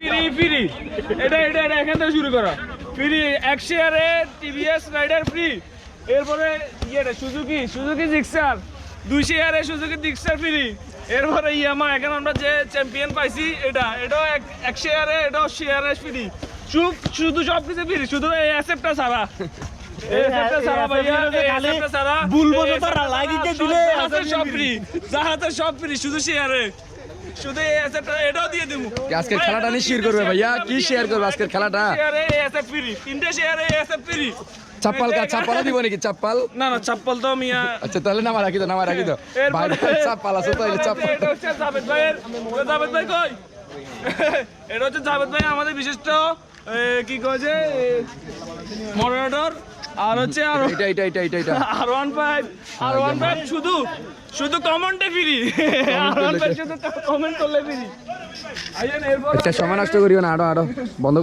Free free. এটা এটা এটা এখান থেকে শুরু করো। ফ্রি এক শেয়ারে টিভিএস রাইডার ফ্রি এরপরে ইয়েটা সুজুকি সুজুকি জিক্সার দুই শেয়ারে সুজুকি জিক্সার ফ্রি এরপরে ইয়ামা এখন আমরা যে চ্যাম্পিয়ন পাইছি এটা এটাও এক শেয়ারে এটাও শেয়ারে ফ্রি শুধু শুধু সব কিছু ফ্রি শুধু এই অ্যাসেপ্টটা ছাড়া সব ফ্রি জাহাজের সব ফ্রি শুধু শেয়ারে শুধু এই এটাও দিয়ে দেবো খেলাটা নিয়ে share করবে ভাইয়া? কি share করবে খেলাটা? শেয়ারে ফ্রি তিনটে শেয়ারে ফ্রি চাপ্পাল কা চাপ্পালও দিব নাকি? চাপ্পাল? না না চাপ্পল তো মিয়া আচ্ছা তাহলে নামা রাখি তো নামা রাখি তো। ভাই ভাই, চাপ্পাল আছে চাপ্পাল। এটা হচ্ছে জাভেদ ভাইয়ের তো জাভেদ ভাই কই? এটা হচ্ছে জাভেদ ভাই আমাদের বিশিষ্ট কি কয়েছে মডারেটর আর হচ্ছে আর এটা এটা এটা এটা এটা। R one five R one five শুধু শুধু কমেন্টে ফ্রি আর ওয়ান ফাইভ শুধু কমেন্ট করলে ফ্রি একটা সময় নষ্ট করিও না আরও আরও। বন্ধ